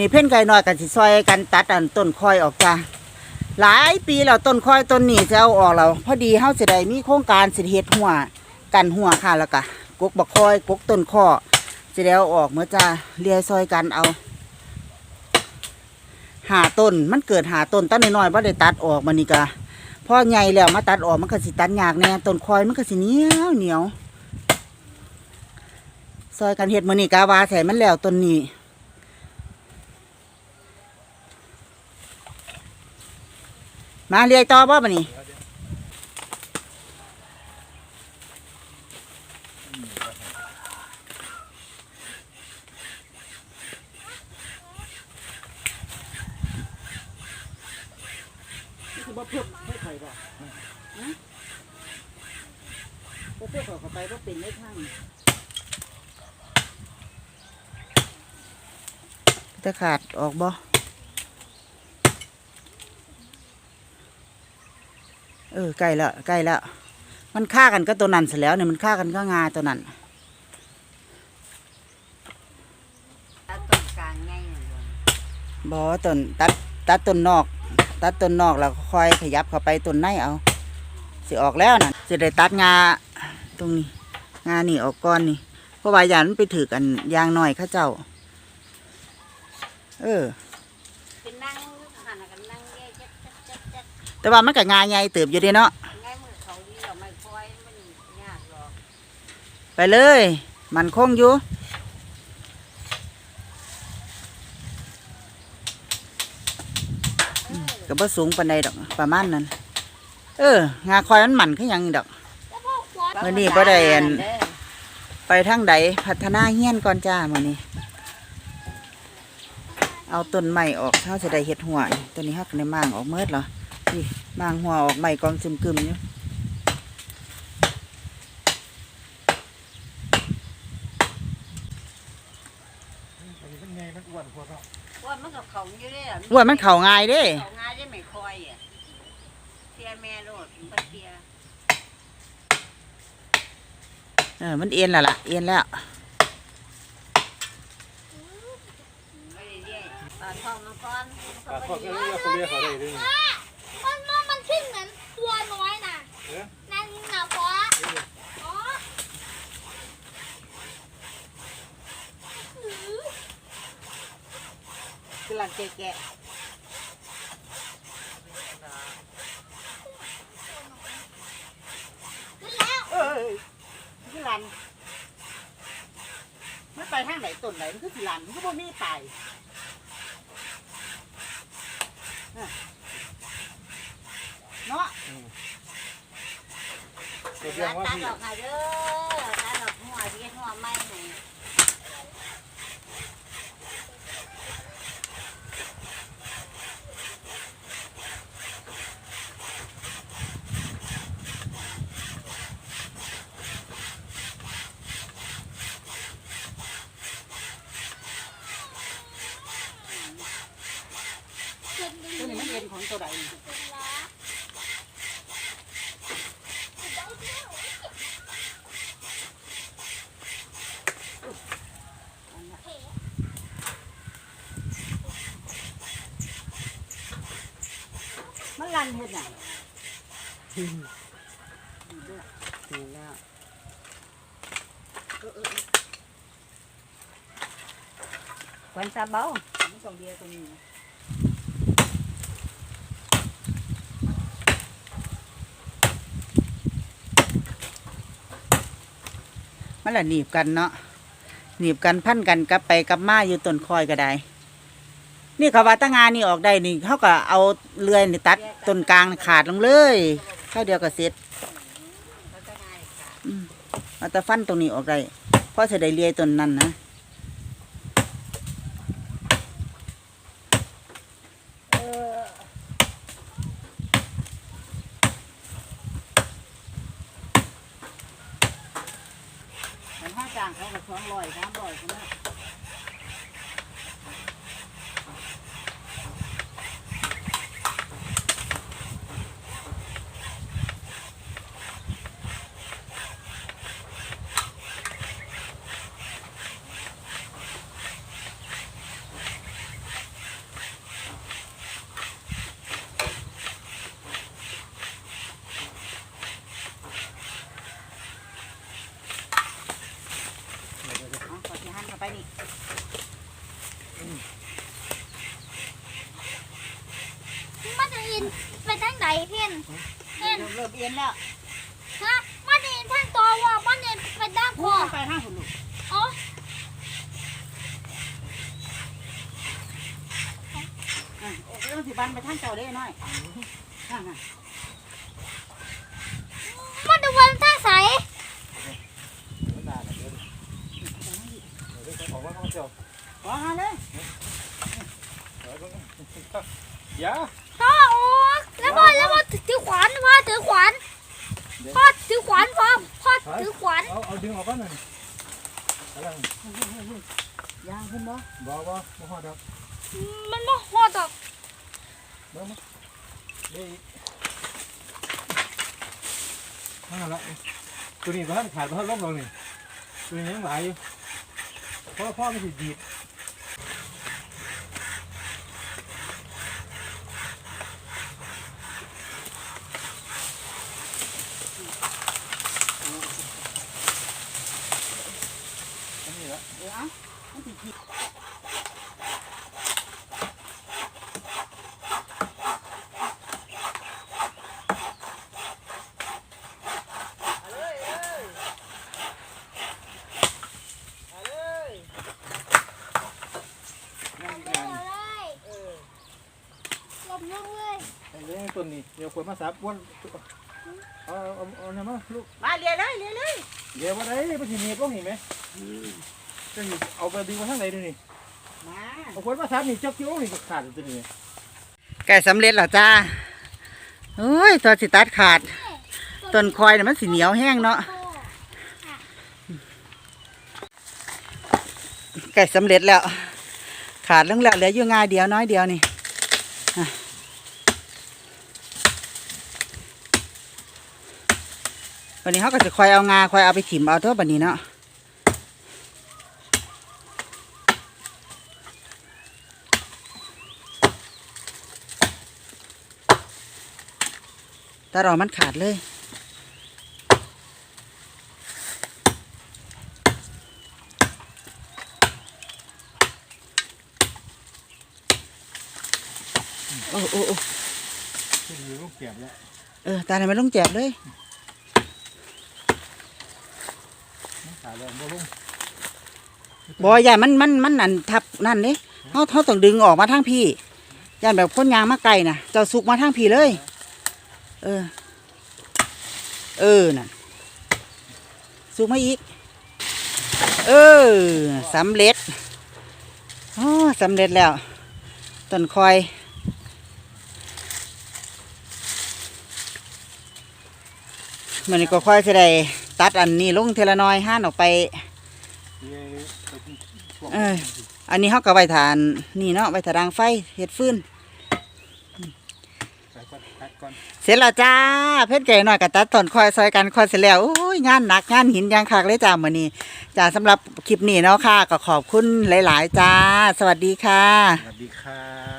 นี้เพ่นไก่น้อยกันสิซอยกันตัดอันต้นคอยออกจ้าหลายปีแล้วต้นคอยต้นนี้จะเอาออกแล้วพอดีเฮาสิได้มีโครงการสิเฮ็ดหัวกันหัวค่ะแล้วก็กกบักคอยกกต้นข้อสิได้เออกเมื่อจ้าเลียซอยกันเอาหาต้นมันเกิดหาต้นต้นน้อยๆว่าได้ตัดออกมันนี่กะพอใหญ่แล้วมาตัดออกมันก็สิตัดยากแน่ต้นคอยมันก็สิเหนียวเหนียวซอยกันเห็ดมือนี่กาวาใส่มันแล้วต้นนี้ มาเรียกต่อบ่บันนี้คือบ่เพิ่มให้ไข่บ่นะบ่เพิ่มเข้าไปบ่เป็นได้ทั้งจะขาดออกบ่ เออใกล้แล้วใกล้แล้วมันฆ่ากันก็ตัวนั้นเสร็จแล้วเนี่ยมันฆ่ากันก็งาตัวนั้นตัดต้นกลางไงน่ะบ่บ่ต้นตัดตัดต้นนอก ตัดต้นนอกแล้วก็ค่อยขยับเข้าไปต้นในเอาสิออกแล้วน่ะสิได้ตัดงาตรงนี้งานี่ออกก่อนนี่เพราะว่าอยานมันไปถือกันยางหน่อยเข้าเจ้า เออ เป็นนั่งหันน่ะกันนั่งแย่จัดจัดจัดจัด แต่ว่ามันก็งาใหญ่เติบอยู่เดีเนาะไงมือเขาดีเราไม่ค่อยมันยากหรอกไปเลย มันคงอยู่ก็บ่สูงปานใดดอกประมาณนั้น เอองาคอยมันหมันคือหยังนี่ดอก มื้อนี้บ่ได้อัน ไปทางใดพัฒนาเฮียนก่อนจ้ามื้อนี้ เอาต้นไม้ออกเฮาจะได้เฮ็ดหัวนี่ตัวนี้เฮาก็ได้มางออกเมิดเหรอ นี่มางหัวออกใหม่กองซึมกึมอยู่ว่ามันกับเขาอยู่เด้อว่ามันเข้าง่ายเด้เขาง่ายได้ไม่ค่อยอะเสียแม่โลดมันบ่เสียเออมันเอ็นแล้วล่ะ เอ็นแล้วไม่ได้เรียกตอนท้องมันก้อนมันปลาก็ทอบ่ดก็ดีเรียกเขาเรียกเขาได้ด้วยนี่ มันมันมันขึ้นเหมือนตัวน้อยน่ะ เอ๊ะ นั่นน่ะเพราะอ๋อ คือหลังแกะขึ้นแล้วเออคือหลันมันไปทางไหนต้นไหนมันคือสิหลันมันก็บ่มีไปอะเนาะเรียกว่าตัดพี่ออกให้เด้อตัดออกหัวที่หัวไม่ให้ ขึ้นดี ตัวนี้มันเอ็นของ ตัวใดนี่ขึ้นแล้วมันลันเฮ็ดหยังนี่แล้วควันซาเบามันต้องเดียวตัวนี้น มันละหนีบกันเนาะหนีบกันพันกันกลับไปกลับมาอยู่ต้นคอยก็ได้นี่เขาว่าตั้งงานนี่ออกได้นี่เขาก็เอาเลื่อยนี่ตัดต้นกลางนี่ขาดลงเลยเข้าเดียวก็เสร็จเขาจะง่ายค่ะเอาแต่ฟันตรงนี้ออกได้เพราะจะได้เลื่อยต้นนั้นนะ จ้างเขาก็สองร้อยสามร้อย มาจะอินไปทางไหนเพี้ยนเพี้ยนเริ่มเอียนแล้วฮะมาจะอินทางตัวว่ามาจะอินไปด้านขวาไปทางหุ่นลูกอ๋อเรื่องสิบันไปทางเจ้าได้น้อยทางอะ ออกมาเข้ามาเจียวขอหาเลยอย่าพ่อโอ้แล้วพ่อแล้วพ่อถือขวานพ่อถือขวานพ่อถือขวาน พ่อพ่อถือขวาน เอาเอาดึงออกก่อนหน่อยอะไร ยางขึ้นบ่ บอกว่าบ่ฮอดดอก มันมาหอดอก เบิ่งมาเด้นั่นละตัวนี้บ่ทันขาดบ่ทันล้มลงนี่ตัวนี้ยังหลายอยู่เพราะพ่อมันสิดีด เดี๋ยวเอามันสิผิด ยังอีก เดี๋ย งาน วเลยหลบลงเลย ไอ้เรื่องต้นนี้ เดี๋ยวควรมาสับวนเอาเอาเอาเนี่ยมาลูกมาเรียเลยเรียเลยเดี๋ยวบ่ได้บ่สิหนีบลงนี่แม่จะสิเอาไปดึงมาทางไหนดูนี่มาเอาควรมาสับนี่จักกิ้วนี่ก็ขาดตัวนี้ไก่สำเร็จแล้วจ้าโอ้ยตัวสิตัดขาดต้นคอยน่ะมันสิเหนียวแห้งเนาะโอ้ไก่สำเร็จแล้ว ขาดเรื่องแล้วเหลืออยู่งาเดียวน้อยเดียวนี่อะ วันนี้เขาก็จะคอยเอางาคอยเอาไปถิ่มเอาเท่าบันนี้เนาะตาดอกมันขาดเลยโอ้โอ้โอ้ที่อยู่ลูกเก็บแล้วเออตาไหนมันลงแจบเลย ขาด แล้วบ่ลงบอยย่ามันมันมันนั่นทับนั่นเด้เขาเขาต้องดึงออกมาทางพี่ย่านแบบคนยางมาไกลน่ะ เจ้าสุกมาทางพี่เลย เออ เออน่ะสุกมาอีก เออสำเร็จอ๋อสำเร็จแล้วต้นคอยมันนี้ก็ค่อยจะได้ ตัดอันนี้ลงเทละน้อยห้านออกไปเดี๋ยวไปที่ช่วงเอออันนี้เขาก็ไว้ทานนี่เนาะไว้ทาดังไฟเห็ดฟืนไปก่อนพักก่อนเสร็จแล้วจ้า เพชรไก่หน่อยกับตัดตอนคอยซอยกันคอยเสร็จแล้วโอ้ยงานหนักงานหินอยางคักเลยจ้ามื้อนี้จ้าสำหรับคลิปนี้เนาะค่ะ ก็ขอบคุณหลาย ๆ จ้า สวัสดีค่ะ สวัสดีครับ